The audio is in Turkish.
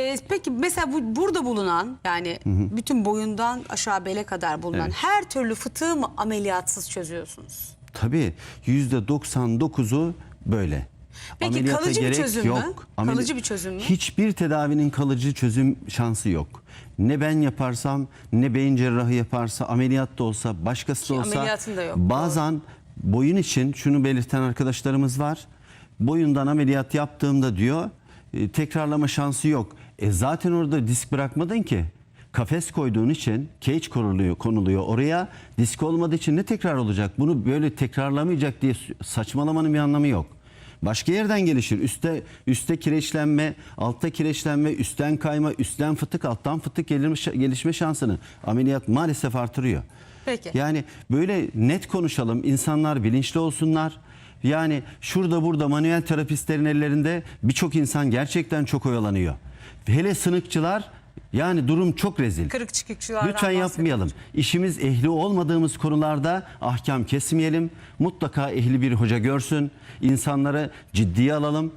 Ee, peki mesela bu burada bulunan yani bütün boyundan aşağı bele kadar bulunan her türlü fıtığı mı ameliyatsız çözüyorsunuz? Tabii %99'u böyle. Peki kalıcı bir gerek çözüm mü? yok. Kalıcı bir çözüm mü? Hiçbir tedavinin kalıcı çözüm şansı yok. Ne ben yaparsam ne beyin cerrahı yaparsa ameliyat da olsa başkası da Ki olsa ameliyatın da yok, bazen boyun için şunu belirten arkadaşlarımız var. Boyundan ameliyat yaptığımda diyor e, tekrarlama şansı yok. E zaten orada disk bırakmadın ki. Kafes koyduğun için cage konuluyor, konuluyor oraya. Disk olmadığı için ne tekrar olacak? Bunu böyle tekrarlamayacak diye saçmalamanın bir anlamı yok. Başka yerden gelişir. Üste üstte kireçlenme, altta kireçlenme, üstten kayma, üstten fıtık, alttan fıtık gelişme, gelişme şansını ameliyat maalesef artırıyor. Peki. Yani böyle net konuşalım. insanlar bilinçli olsunlar. Yani şurada burada manuel terapistlerin ellerinde birçok insan gerçekten çok oyalanıyor. Hele sınıkçılar yani durum çok rezil. Kırık çıkıkçılardan Lütfen yapmayalım. İşimiz ehli olmadığımız konularda ahkam kesmeyelim. Mutlaka ehli bir hoca görsün. İnsanları ciddiye alalım.